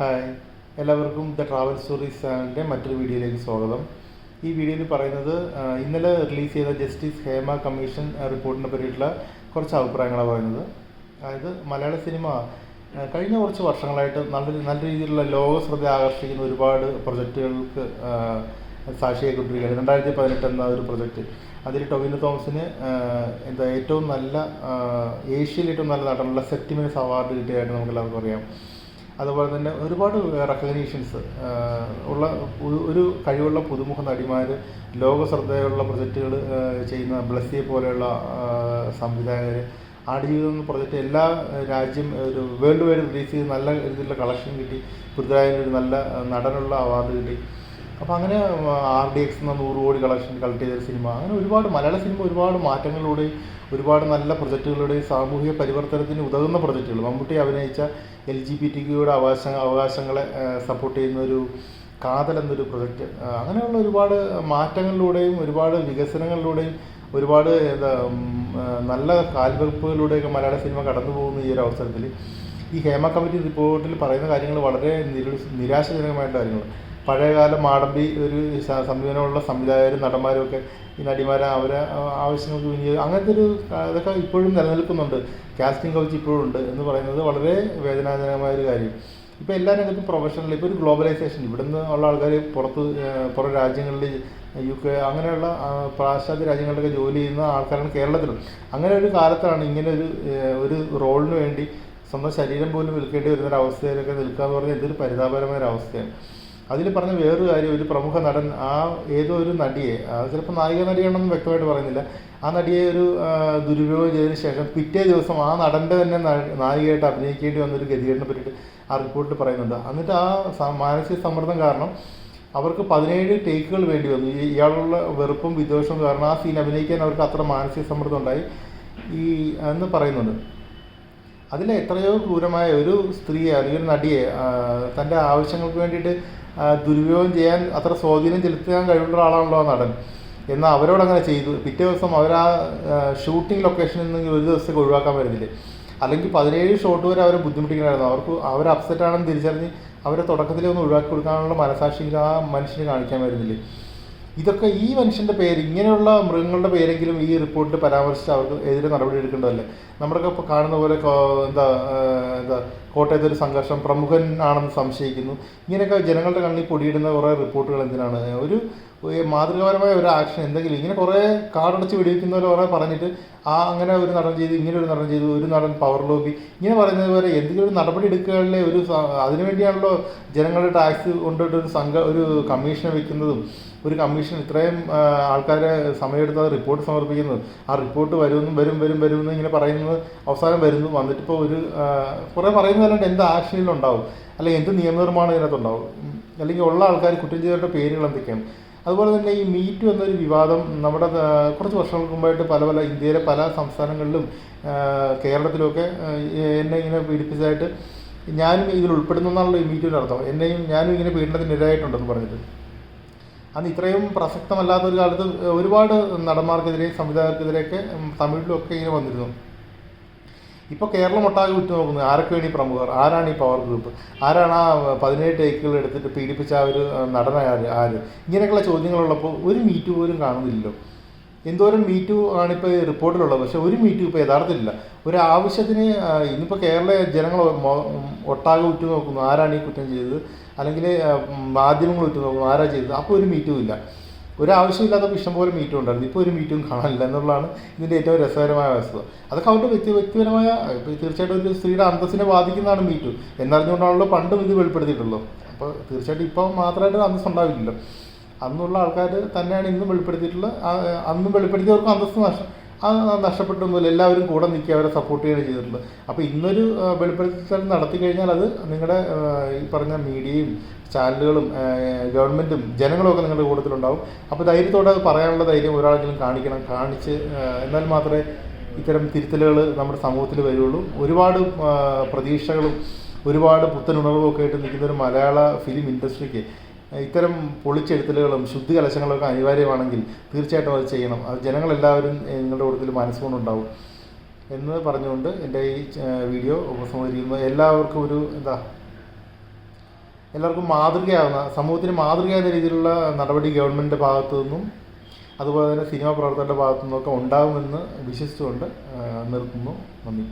Hi എല്ലാവർക്കും the travel stories ചാനലിന്റെ മറ്റൊരു വീഡിയോയിലേക്ക് സ്വാഗതം. ഈ വീഡിയോയിൽ പറയുന്നത് ഇന്നലെ റിലീസ് ചെയ്ത ജസ്റ്റിസ് ഹേമ കമ്മീഷൻ റിപ്പോർട്ടിനെ പറ്റിയിട്ടുള്ള കുറച്ച് അഭിപ്രായങ്ങളാണ് പറയുന്നത്. അതായത് മലയാള സിനിമ കഴിഞ്ഞ കുറച്ച് വർഷങ്ങളായിട്ട് നല്ല നല്ല രീതിയിലുള്ള ലോക ശ്രദ്ധ ആകർഷിക്കുന്ന ഒരുപാട് പ്രൊജക്റ്റുകൾക്ക് സാക്ഷിയായിക്കൊണ്ടിരിക്കുകയാണ് രണ്ടായിരത്തി പതിനെട്ട് എന്ന ഒരു പ്രൊജക്റ്റ് അതിൽ ടൊവിനോ തോമസിന് എന്താ ഏറ്റവും നല്ല ഏഷ്യയിൽ ഏറ്റവും നല്ല നടനുള്ള സെപ്റ്റിമിനസ് അവാർഡ് കിട്ടിയതായിട്ട് നമുക്ക് എല്ലാവർക്കും അറിയാം. അതുപോലെ തന്നെ ഒരുപാട് റെക്കഗ്നീഷൻസ് ഉള്ള ഒരു- കഴിവുള്ള പുതുമുഖ നടിമാർ ലോക ശ്രദ്ധയുള്ള പ്രൊജക്റ്റുകൾ ചെയ്യുന്ന ബ്ലസ്സിയെ പോലെയുള്ള സംവിധായകർ ആടുജീവിതം എന്ന പ്രൊജക്റ്റ് എല്ലാ രാജ്യം ഒരു വേൾഡ് വൈഡ് റിലീസ് ചെയ്ത് നല്ല രീതിയിലുള്ള കളക്ഷൻ കിട്ടി പൃഥ്വിരാജിന് ഒരു നല്ല നടനുള്ള അവാർഡ് കിട്ടി. അപ്പോൾ അങ്ങനെ ആർ ഡി എക്സ് എന്ന നൂറ് കോടി കളക്ഷൻ കളക്ട് ചെയ്ത സിനിമ അങ്ങനെ ഒരുപാട് മലയാള സിനിമ ഒരുപാട് മാറ്റങ്ങളിലൂടെ ഒരുപാട് നല്ല പ്രൊജക്റ്റുകളുടെയും സാമൂഹിക പരിവർത്തനത്തിന് ഉതകുന്ന പ്രൊജക്റ്റുകൾ മമ്മൂട്ടി അഭിനയിച്ച എൽ ജി ബി ടി ക്യൂയുടെ അവകാശ അവകാശങ്ങളെ സപ്പോർട്ട് ചെയ്യുന്ന ഒരു കാതൽ എന്നൊരു പ്രൊജക്റ്റ് അങ്ങനെയുള്ള ഒരുപാട് മാറ്റങ്ങളിലൂടെയും ഒരുപാട് വികസനങ്ങളിലൂടെയും ഒരുപാട് എന്താ നല്ല കാൽവെപ്പുകളിലൂടെയൊക്കെ മലയാള സിനിമ കടന്നു പോകുന്ന ഈ ഒരു അവസരത്തിൽ ഈ ഹേമ കമ്മിറ്റി റിപ്പോർട്ടിൽ പറയുന്ന കാര്യങ്ങൾ വളരെ നിരു നിരാശാജനകമായിട്ടുള്ള കാര്യങ്ങൾ പഴയകാല മാടമ്പി ഒരു സംവിധാനമുള്ള സംവിധായകരും നടന്മാരും ഒക്കെ ഈ നടിമാരെ അവരെ ആവശ്യങ്ങൾക്ക് വിനിയോഗം അങ്ങനത്തെ ഒരു ഇതൊക്കെ ഇപ്പോഴും നിലനിൽക്കുന്നുണ്ട്. കാസ്റ്റിംഗ് കൗച്ച് ഇപ്പോഴും ഉണ്ട് എന്ന് പറയുന്നത് വളരെ വേദനാജനകമായ ഒരു കാര്യം. ഇപ്പോൾ എല്ലാ രംഗത്തും പ്രൊഫഷണൽ ഇപ്പോൾ ഒരു ഗ്ലോബലൈസേഷൻ ഇവിടുന്ന് ഉള്ള ആൾക്കാർ പുറത്ത് പുറം രാജ്യങ്ങളിൽ യു കെ അങ്ങനെയുള്ള പാശ്ചാത്യ രാജ്യങ്ങളിലൊക്കെ ജോലി ചെയ്യുന്ന ആൾക്കാരാണ് കേരളത്തിലും. അങ്ങനെ ഒരു കാലത്താണ് ഇങ്ങനെ ഒരു ഒരു റോളിന് വേണ്ടി സ്വന്തം ശരീരം പോലും വിൽക്കേണ്ടി വരുന്ന ഒരു അവസ്ഥയിലൊക്കെ നിൽക്കുക എന്ന് പറഞ്ഞാൽ ഇതൊരു പരിതാപകരമായ ഒരു അവസ്ഥയാണ്. അതിൽ പറഞ്ഞ വേറൊരു കാര്യം ഒരു പ്രമുഖ നടൻ ആ ഏതോ ഒരു നടിയെ ചിലപ്പോൾ നായിക നടിയാണെന്ന് വ്യക്തമായിട്ട് പറയുന്നില്ല ആ നടിയെ ഒരു ദുരുപയോഗം ചെയ്തതിന് ശേഷം പിറ്റേ ദിവസം ആ നടന്റെ തന്നെ നായികയായിട്ട് അഭിനയിക്കേണ്ടി വന്നൊരു ഗതികേടിനെ പറ്റിയിട്ട് ആ റിപ്പോർട്ടിൽ പറയുന്നുണ്ട്. എന്നിട്ട് ആ മാനസിക സമ്മർദ്ദം കാരണം അവർക്ക് പതിനേഴ് ടേക്കുകൾ വേണ്ടി വന്നു. ഇയാളുള്ള വെറുപ്പും വിദ്വേഷവും കാരണം ആ സീൻ അഭിനയിക്കാൻ അവർക്ക് അത്ര മാനസിക സമ്മർദ്ദം ഉണ്ടായി. ഈ എന്ന് പറയുന്നുണ്ട്. അതിൽ എത്രയോ ക്രൂരമായ ഒരു സ്ത്രീയെ അല്ലെങ്കിൽ ഒരു നടിയെ തന്റെ ആവശ്യങ്ങൾക്ക് വേണ്ടിയിട്ട് ദുരുപയോഗം ചെയ്യാൻ അത്ര സ്വാധീനം ചെലുത്താൻ കഴിവുള്ള ഒരാളാണല്ലോ നടൻ. എന്നാൽ അവരോട് അങ്ങനെ ചെയ്തു. പിറ്റേ ദിവസം അവർ ആ ഷൂട്ടിംഗ് ലൊക്കേഷനിൽ നിന്ന് ഒരു ദിവസത്തേക്ക് ഒഴിവാക്കാൻ വരുന്നില്ലേ അല്ലെങ്കിൽ പതിനേഴ് ഷോട്ട് വരെ അവരെ ബുദ്ധിമുട്ടിക്കണമായിരുന്നു. അവർക്ക് അവർ അപ്സെറ്റ് ആണെന്ന് തിരിച്ചറിഞ്ഞ് അവരെ തുടക്കത്തിലേ ഒന്ന് ഒഴിവാക്കി കൊടുക്കാനുള്ള മനസാക്ഷി ആ മനുഷ്യന് കാണിക്കാൻ വരുന്നില്ലേ ഇതൊക്കെ ഈ മനുഷ്യന്റെ പേര് ഇങ്ങനെയുള്ള മൃഗങ്ങളുടെ പേരെങ്കിലും ഈ റിപ്പോർട്ടിൽ പരാമർശിച്ച് അവർക്ക് എതിരെ നടപടി എടുക്കേണ്ടതല്ലേ? നമ്മുടെയൊക്കെ ഇപ്പോൾ കാണുന്ന പോലെ എന്താ എന്താ കോട്ടയത്തെ ഒരു സംഘർഷം പ്രമുഖൻ ആണെന്ന് സംശയിക്കുന്നു. ഇങ്ങനെയൊക്കെ ജനങ്ങളുടെ കണ്ണിൽ പൊടിയിടുന്ന കുറേ റിപ്പോർട്ടുകൾ എന്തിനാണ്? ഒരു മാതൃകാപരമായ ഒരു ആക്ഷൻ എന്തെങ്കിലും. ഇങ്ങനെ കുറേ കാടടച്ച് വെടിവെക്കുന്ന പോലെ കുറേ പറഞ്ഞിട്ട് ആ അങ്ങനെ ഒരു നടൻ ചെയ്തു ഇങ്ങനെ ഒരു നടൻ ചെയ്തു ഒരു നടൻ പവർ ലോബി ഇങ്ങനെ പറയുന്നത് പോലെ എന്തെങ്കിലും ഒരു നടപടി എടുക്കുകയാണല്ലേ ഒരു അതിനുവേണ്ടിയാണല്ലോ ജനങ്ങളുടെ ടാക്സ് കൊണ്ടിട്ട് ഒരു സംഘ ഒരു കമ്മീഷൻ വെക്കുന്നതും. ഒരു കമ്മീഷൻ ഇത്രയും ആൾക്കാരെ സമയമെടുത്ത് അത് റിപ്പോർട്ട് സമർപ്പിക്കുന്നത്. ആ റിപ്പോർട്ട് വരുമെന്നും വരും വരും വരുമെന്നും ഇങ്ങനെ പറയുന്നത് അവസാനം വരുന്നു. വന്നിട്ടിപ്പോൾ ഒരു കുറേ പറയുന്നതല്ലാണ്ട് എന്ത് ആക്ഷനിലുണ്ടാവും അല്ലെങ്കിൽ എന്ത് നിയമനിർമ്മാണം ഇതിനകത്തുണ്ടാവും. അല്ലെങ്കിൽ ഉള്ള ആൾക്കാർ കുറ്റം ചെയ്തവരുടെ പേരുകൾ എന്തൊക്കെയാണ്? അതുപോലെ തന്നെ ഈ മീറ്റു എന്നൊരു വിവാദം നമ്മുടെ കുറച്ച് വർഷങ്ങൾക്ക് മുമ്പായിട്ട് പല പല ഇന്ത്യയിലെ പല സംസ്ഥാനങ്ങളിലും കേരളത്തിലുമൊക്കെ എന്നെ ഇങ്ങനെ പീഡിപ്പിച്ചതായിട്ട് ഞാനും ഇതിൽ ഉൾപ്പെടുന്നു എന്നാണല്ലോ ഈ മീറ്റുവിന്റെ അർത്ഥം. എന്നെയും ഞാനും ഇങ്ങനെ പീഡനത്തിന് ഇരയായിട്ടുണ്ടെന്ന് പറഞ്ഞിട്ട്. അന്ന് ഇത്രയും പ്രസക്തമല്ലാത്ത ഒരു കാലത്ത് ഒരുപാട് നടന്മാർക്കെതിരെ സംവിധായകർക്കെതിരെയൊക്കെ തമിഴിലും തമിഴിലൊക്കെ ഇങ്ങനെ വന്നിരുന്നു. ഇപ്പോൾ കേരളം ഒട്ടാകെ ഉറ്റു നോക്കുന്നത് ആരൊക്കെയാണ് ഈ പ്രമുഖർ? ആരാണ് ഈ പവർ ഗ്രൂപ്പ് ആരാണ് ആ പതിനേഴ് ടേക്കുകൾ എടുത്തിട്ട് പീഡിപ്പിച്ച ആ ഒരു നടനായ ആര് ഇങ്ങനെയൊക്കെയുള്ള ചോദ്യങ്ങളുള്ളപ്പോൾ ഒരു മീറ്റ് പോലും കാണുന്നില്ലല്ലോ. എന്തോരം മീറ്റു ആണിപ്പോൾ റിപ്പോർട്ടിലുള്ളത്. പക്ഷേ ഒരു മീറ്റു ഇപ്പോൾ യഥാർത്ഥത്തിലില്ല. ഒരു ആവശ്യത്തിന് ഇന്നിപ്പോ ഇന്നിപ്പോൾ കേരള ജനങ്ങൾ ഒട്ടാകെ ഉറ്റു നോക്കുന്നു ആരാണ് ഈ കുറ്റം ചെയ്തത്? അല്ലെങ്കിൽ മാധ്യമങ്ങൾ ഉറ്റു നോക്കുന്നു ആരാ ചെയ്തത്? അപ്പോൾ ഒരു മീറ്റും ഇല്ല. ഒരു ആവശ്യമില്ലാത്തപ്പോൾ ഇഷ്ടംപോലെ മീറ്റും ഉണ്ടായിരുന്നു. ഇപ്പോൾ ഒരു മീറ്റും കാണാനില്ല എന്നുള്ളതാണ് ഇതിന്റെ ഏറ്റവും രസകരമായ വസ്തുത. അതൊക്കെ അവരുടെ വ്യക്തി വ്യക്തിപരമായ തീർച്ചയായിട്ടും ഒരു സ്ത്രീയുടെ അന്തസ്സിനെ ബാധിക്കുന്നതാണ് മീറ്റു എന്നറിഞ്ഞുകൊണ്ടാണല്ലോ പണ്ടും ഇത് വെളിപ്പെടുത്തിയിട്ടുള്ളൂ അപ്പോൾ തീർച്ചയായിട്ടും ഇപ്പം മാത്രമായിട്ട് അന്തസ് ഉണ്ടാവില്ലല്ലോ. അന്നുള്ള ആൾക്കാർ തന്നെയാണ് ഇന്നും വെളിപ്പെടുത്തിയിട്ടുള്ളത് അന്നും വെളിപ്പെടുത്തിയവർക്ക് അന്തസ്സ് നഷ്ടം. നഷ്ടപ്പെട്ടൊന്നുമില്ല എല്ലാവരും കൂടെ നിൽക്കുക അവരെ സപ്പോർട്ട് ചെയ്യുകയാണ് ചെയ്തിട്ടുള്ളത് അപ്പോൾ ഇന്നൊരു വെളിപ്പെടുത്തൽ നടത്തി കഴിഞ്ഞാൽ അത് നിങ്ങളുടെ ഈ പറഞ്ഞ മീഡിയയും ചാനലുകളും ഗവൺമെന്റും ജനങ്ങളും ഒക്കെ നിങ്ങളുടെ കൂട്ടത്തിലുണ്ടാവും അപ്പോൾ ധൈര്യത്തോടെ അത് പറയാനുള്ള ധൈര്യം ഒരാളെങ്കിലും കാണിക്കണം. കാണിച്ച് എന്നാൽ മാത്രമേ ഇത്തരം തിരുത്തലുകൾ നമ്മുടെ സമൂഹത്തിൽ വരുള്ളൂ. ഒരുപാട് പ്രതീക്ഷകളും ഒരുപാട് പുത്തനുണർവും ഒക്കെ ആയിട്ട് നിൽക്കുന്ന ഒരു മലയാള ഫിലിം ഇൻഡസ്ട്രിക്ക് ഇത്തരം പൊളിച്ചെഴുത്തലുകളും ശുദ്ധി കലശങ്ങളൊക്കെ അനിവാര്യമാണെങ്കിൽ തീർച്ചയായിട്ടും അത് ചെയ്യണം. അത് ജനങ്ങളെല്ലാവരും നിങ്ങളുടെ കൂട്ടത്തിൽ മനസ്സുകൊണ്ടുണ്ടാവും. എന്ന് പറഞ്ഞുകൊണ്ട് എന്റെ ഈ വീഡിയോ ഉപസംഹരിക്കുന്നു. എല്ലാവർക്കും ഒരു എന്താ എല്ലാവർക്കും മാതൃകയാവുന്ന സമൂഹത്തിന് മാതൃകയാകുന്ന രീതിയിലുള്ള നടപടി ഗവൺമെന്റിന്റെ ഭാഗത്തു നിന്നും അതുപോലെ തന്നെ സിനിമാ പ്രവർത്തകരുടെ ഭാഗത്തു നിന്നൊക്കെ ഉണ്ടാകുമെന്ന് വിശ്വസിച്ചുകൊണ്ട് നിർത്തുന്നു. നന്ദി.